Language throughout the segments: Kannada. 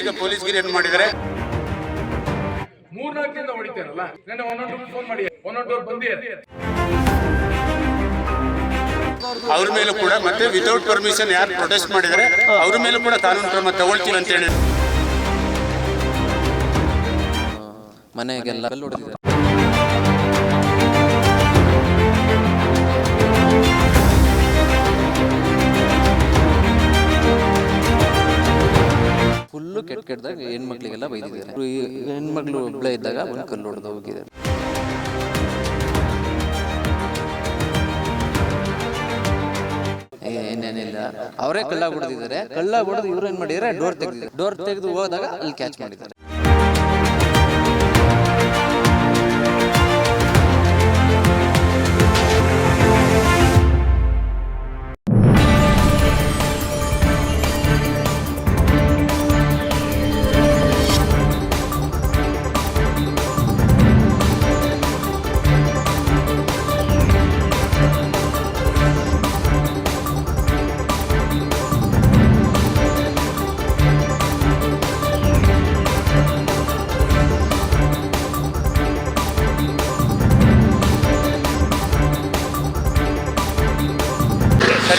ನೈತಿಕ ಪೊಲೀಸ್ಗಿರಿಯನ್ನು ಮಾಡಿದರೆ ಮೂರ್ನಾಲ್ಕಿಂದ ಹೊಡಿತಾರಲ್ಲ? ನಾನು ಒಂದೊಂದು ಫೋನ್ ಮಾಡಿ. ಒಂದೊಂದು ಬಂದಿ ಅವ್ರ ಮೇಲೂ ಕೂಡ ಮತ್ತೆ ವಿತೌಟ್ ಪರ್ಮಿಷನ್ ಯಾರು ಪ್ರೊಟೆಸ್ಟ್ ಮಾಡಿದರೆ ಅವ್ರ ಮೇಲೂ ಕೂಡ ಕಾನೂನು ಕ್ರಮ ತಗೊಳ್ತೀವಿ ಅಂತ ಹೇಳಿ. ಮನೆಗೆಲ್ಲ ಫುಲ್ಲು ಕೆಟ್ಟ ಕೆಟ್ಟದಾಗ ಹೆಣ್ಮಕ್ಳಿಗೆಲ್ಲ ಬೈದಿದ್ದಾರೆ. ಹೆಣ್ಮಕ್ಳು ಒಬ್ಬಳೇ ಇದ್ದಾಗ ಒಂದು ಕಲ್ಲು ಹೊಡೆದು ಹೋಗಿದ್ದಾರೆ. ಏನೇನಿಲ್ಲ. ಅವರೇ ಕಳ್ಳ ಹೊಡೆದಿದ್ದಾರೆ. ಕಳ್ಳ ಹೊಡೆದು ಇವ್ರು ಏನ್ ಮಾಡಿದ್ರೆ ಡೋರ್ ತೆಗೆದಿದ್ದಾರೆ ಡೋರ್ ತೆಗೆದು ಹೋದಾಗ ಅಲ್ಲಿ ಕ್ಯಾಚ್ ಮಾಡಿದ್ದಾರೆ.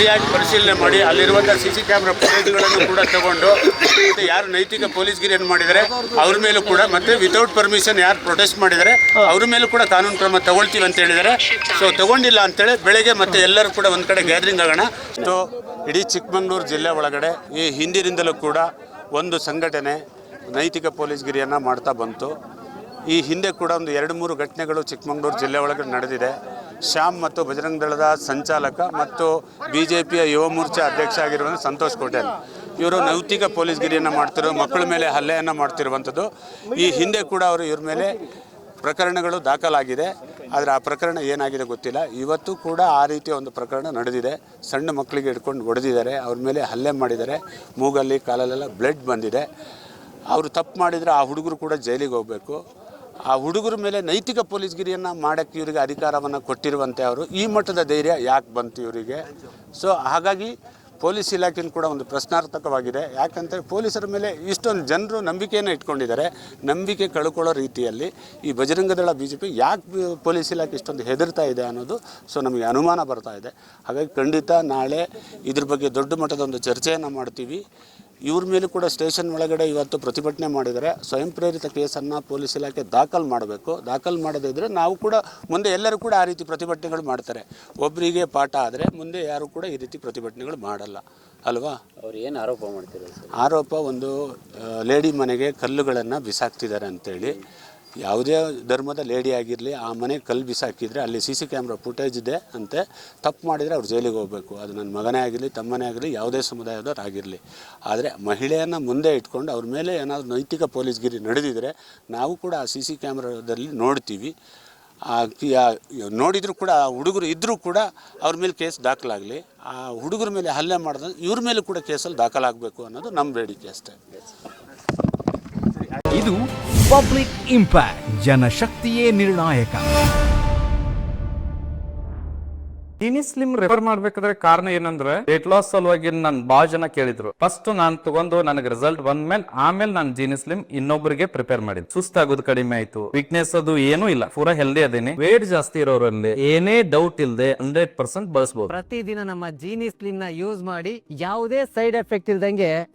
ಸರಿಯಾಗಿ ಪರಿಶೀಲನೆ ಮಾಡಿ ಅಲ್ಲಿರುವಂಥ ಸಿ ಸಿ ಕ್ಯಾಮ್ರಾ ಫುಟೇಜ್ಗಳನ್ನು ಕೂಡ ತಗೊಂಡು, ಮತ್ತೆ ಯಾರು ನೈತಿಕ ಪೊಲೀಸ್ಗಿರಿಯನ್ನು ಮಾಡಿದರೆ ಅವ್ರ ಮೇಲೂ ಕೂಡ, ಮತ್ತೆ ವಿತೌಟ್ ಪರ್ಮಿಷನ್ ಯಾರು ಪ್ರೊಟೆಸ್ಟ್ ಮಾಡಿದರೆ ಅವ್ರ ಮೇಲೂ ಕೂಡ ಕಾನೂನು ಕ್ರಮ ತಗೊಳ್ತೀವಿ ಅಂತ ಹೇಳಿದರೆ ಸೊ ತಗೊಂಡಿಲ್ಲ ಅಂತೇಳಿ ಬೆಳಗ್ಗೆ ಮತ್ತೆ ಎಲ್ಲರೂ ಕೂಡ ಒಂದು ಕಡೆ ಗ್ಯಾದರಿಂಗ್ ಆಗೋಣ. ಸೊ ಇಡೀ ಚಿಕ್ಕಮಗಳೂರು ಜಿಲ್ಲೆ ಒಳಗಡೆ ಈ ಹಿಂದಿನಿಂದಲೂ ಕೂಡ ಒಂದು ಸಂಘಟನೆ ನೈತಿಕ ಪೊಲೀಸ್ಗಿರಿಯನ್ನು ಮಾಡ್ತಾ ಬಂತು. ಈ ಹಿಂದೆ ಕೂಡ ಒಂದು ಎರಡು ಮೂರು ಘಟನೆಗಳು ಚಿಕ್ಕಮಗಳೂರು ಜಿಲ್ಲೆ ಒಳಗಡೆ ನಡೆದಿದೆ. ಶ್ಯಾಮ್ ಮತ್ತು ಬಜರಂಗ ದಳದ ಸಂಚಾಲಕ ಮತ್ತು ಬಿ ಜೆ ಪಿಯ ಯುವ ಮೋರ್ಚಾ ಅಧ್ಯಕ್ಷ ಆಗಿರುವಂಥ ಸಂತೋಷ್ ಕೋಟೆಲ್. ಇವರು ನೈತಿಕ ಪೊಲೀಸ್ಗಿರಿಯನ್ನು ಮಾಡ್ತಿರೋ, ಮಕ್ಕಳ ಮೇಲೆ ಹಲ್ಲೆಯನ್ನು ಮಾಡ್ತಿರುವಂಥದ್ದು. ಈ ಹಿಂದೆ ಕೂಡ ಅವರು ಇವ್ರ ಮೇಲೆ ಪ್ರಕರಣಗಳು ದಾಖಲಾಗಿದೆ. ಆದರೆ ಆ ಪ್ರಕರಣ ಏನಾಗಿದೆ ಗೊತ್ತಿಲ್ಲ. ಇವತ್ತು ಕೂಡ ಆ ರೀತಿಯ ಒಂದು ಪ್ರಕರಣ ನಡೆದಿದೆ. ಸಣ್ಣ ಮಕ್ಕಳಿಗೆ ಹಿಡ್ಕೊಂಡು ಹೊಡೆದಿದ್ದಾರೆ. ಅವ್ರ ಮೇಲೆ ಹಲ್ಲೆ ಮಾಡಿದ್ದಾರೆ. ಮೂಗಲ್ಲಿ ಕಾಲಲ್ಲೆಲ್ಲ ಬ್ಲಡ್ ಬಂದಿದೆ. ಅವರು ತಪ್ಪು ಮಾಡಿದರೆ ಆ ಹುಡುಗರು ಕೂಡ ಜೈಲಿಗೆ ಹೋಗಬೇಕು. ಆ ಹುಡುಗರ ಮೇಲೆ ನೈತಿಕ ಪೊಲೀಸ್ಗಿರಿಯನ್ನು ಮಾಡೋಕ್ಕೆ ಇವರಿಗೆ ಅಧಿಕಾರವನ್ನು ಕೊಟ್ಟಿರುವಂತೆ ಅವರು. ಈ ಮಟ್ಟದ ಧೈರ್ಯ ಯಾಕೆ ಬಂತು ಇವರಿಗೆ? ಸೊ ಹಾಗಾಗಿ ಪೊಲೀಸ್ ಇಲಾಖೆಯೂ ಕೂಡ ಒಂದು ಪ್ರಶ್ನಾರ್ಥಕವಾಗಿದೆ. ಯಾಕಂತೇಳಿ ಪೊಲೀಸರ ಮೇಲೆ ಇಷ್ಟೊಂದು ಜನರು ನಂಬಿಕೆಯನ್ನು ಇಟ್ಕೊಂಡಿದ್ದಾರೆ. ನಂಬಿಕೆ ಕಳ್ಕೊಳ್ಳೋ ರೀತಿಯಲ್ಲಿ ಈ ಬಜರಂಗದಳ ಬಿ ಜೆ ಪಿ ಯಾಕೆ ಪೊಲೀಸ್ ಇಲಾಖೆ ಇಷ್ಟೊಂದು ಹೆದರ್ತಾ ಇದೆ ಅನ್ನೋದು ಸೊ, ನಮಗೆ ಅನುಮಾನ ಬರ್ತಾ ಇದೆ. ಹಾಗಾಗಿ ಖಂಡಿತ ನಾಳೆ ಇದ್ರ ಬಗ್ಗೆ ದೊಡ್ಡ ಮಟ್ಟದ ಒಂದು ಚರ್ಚೆಯನ್ನು ಮಾಡ್ತೀವಿ. ಇವ್ರ ಮೇಲೆ ಕೂಡ ಸ್ಟೇಷನ್ ಒಳಗಡೆ ಇವತ್ತು ಪ್ರತಿಭಟನೆ ಮಾಡಿದರೆ ಸ್ವಯಂ ಪ್ರೇರಿತ ಕೇಸನ್ನು ಪೊಲೀಸ್ ಇಲಾಖೆ ದಾಖಲು ಮಾಡಬೇಕು. ದಾಖಲು ಮಾಡದಿದ್ದರೆ ನಾವು ಕೂಡ ಮುಂದೆ ಎಲ್ಲರೂ ಕೂಡ ಆ ರೀತಿ ಪ್ರತಿಭಟನೆಗಳು ಮಾಡ್ತಾರೆ. ಒಬ್ಬರಿಗೆ ಪಾಠ ಆದರೆ ಮುಂದೆ ಯಾರು ಕೂಡ ಈ ರೀತಿ ಪ್ರತಿಭಟನೆಗಳು ಮಾಡಲ್ಲ. ಅಲ್ವಾ? ಅವ್ರು ಏನು ಆರೋಪ ಮಾಡ್ತಾರೆ ಆರೋಪ ಒಂದು ಲೇಡಿ ಮನೆಗೆ ಕಲ್ಲುಗಳನ್ನು ಬಿಸಾಕ್ತಿದ್ದಾರೆ ಅಂತೇಳಿ. ಯಾವುದೇ ಧರ್ಮದ ಲೇಡಿ ಆಗಿರಲಿ, ಆ ಮನೆ ಕಲ್ಲು ಬಿಸಾಕಿದ್ರೆ ಅಲ್ಲಿ ಸಿ ಸಿ ಕ್ಯಾಮ್ರಾ ಫುಟೇಜ್ ಇದೆ ಅಂತೆ. ತಪ್ಪು ಮಾಡಿದರೆ ಅವ್ರು ಜೈಲಿಗೆ ಹೋಗಬೇಕು. ಅದು ನನ್ನ ಮಗನೇ ಆಗಿರಲಿ, ತಮ್ಮನೇ ಆಗಿರಲಿ, ಯಾವುದೇ ಸಮುದಾಯದವ್ರು ಆಗಿರಲಿ. ಆದರೆ ಮಹಿಳೆಯನ್ನು ಮುಂದೆ ಇಟ್ಕೊಂಡು ಅವ್ರ ಮೇಲೆ ಏನಾದರೂ ನೈತಿಕ ಪೊಲೀಸ್ಗಿರಿ ನಡೆದಿದ್ರೆ ನಾವು ಕೂಡ ಆ ಸಿ ಸಿ ಕ್ಯಾಮ್ರಾದಲ್ಲಿ ನೋಡ್ತೀವಿ. ನೋಡಿದರೂ ಕೂಡ, ಆ ಹುಡುಗರು ಇದ್ದರೂ ಕೂಡ ಅವ್ರ ಮೇಲೆ ಕೇಸ್ ದಾಖಲಾಗಲಿ. ಆ ಹುಡುಗರ ಮೇಲೆ ಹಲ್ಲೆ ಮಾಡಿದ್ರೆ ಇವ್ರ ಮೇಲೂ ಕೂಡ ಕೇಸಲ್ಲಿ ದಾಖಲಾಗಬೇಕು ಅನ್ನೋದು ನಮ್ಮ ಬೇಡಿಕೆ ಅಷ್ಟೇ. ಇದು ಪಬ್ಲಿಕ್ ಇಂಪ್ಯಾಕ್ಟ್ ಜನಶಕ್ತಿಯೇ ನಿರ್ಣಾಯಕ ಇನಿ ಸ್ಲಿಮ್ ರೆಫರ್ ಮಾಡ್ಬೇಕಾದ್ರೆ ಕಾರಣ ಏನಂದ್ರೆ ವೇಟ್ ಲಾಸ್ ಸಲುವಾಗಿ ನನ್ ಬಾಳ ಜನ ಕೇಳಿದ್ರು. ಫಸ್ಟ್ ನಾನ್ ತಗೊಂಡು ನನಗೆ ರಿಸಲ್ಟ್ ಬಂದ್ಮೇಲೆ ಆಮೇಲೆ ನಾನು ಜೀನಿ ಸ್ಲಿಮ್ ಇನ್ನೊಬ್ಬರಿಗೆ ಪ್ರಿಪೇರ್ ಮಾಡಿದ್. ಸುಸ್ತಾಗೋದು ಕಡಿಮೆ ಆಯ್ತು. ವೀಕ್ನೆಸ್ ಅದು ಏನೂ ಇಲ್ಲ. ಪೂರಾ ಹೆಲ್ದಿ ಅದೇನಿ. ವೇಟ್ ಜಾಸ್ತಿ ಇರೋರಲ್ಲಿ ಏನೇ ಡೌಟ್ ಇಲ್ಲದೆ ಹಂಡ್ರೆಡ್ ಪರ್ಸೆಂಟ್ ಬಳಸಬಹುದು ಪ್ರತಿದಿನ ನಮ್ಮ ಜೀನಿ ಸ್ಲಿಮ್ನ ಯೂಸ್ ಮಾಡಿ ಯಾವುದೇ ಸೈಡ್ ಎಫೆಕ್ಟ್ ಇಲ್ದಂಗೆ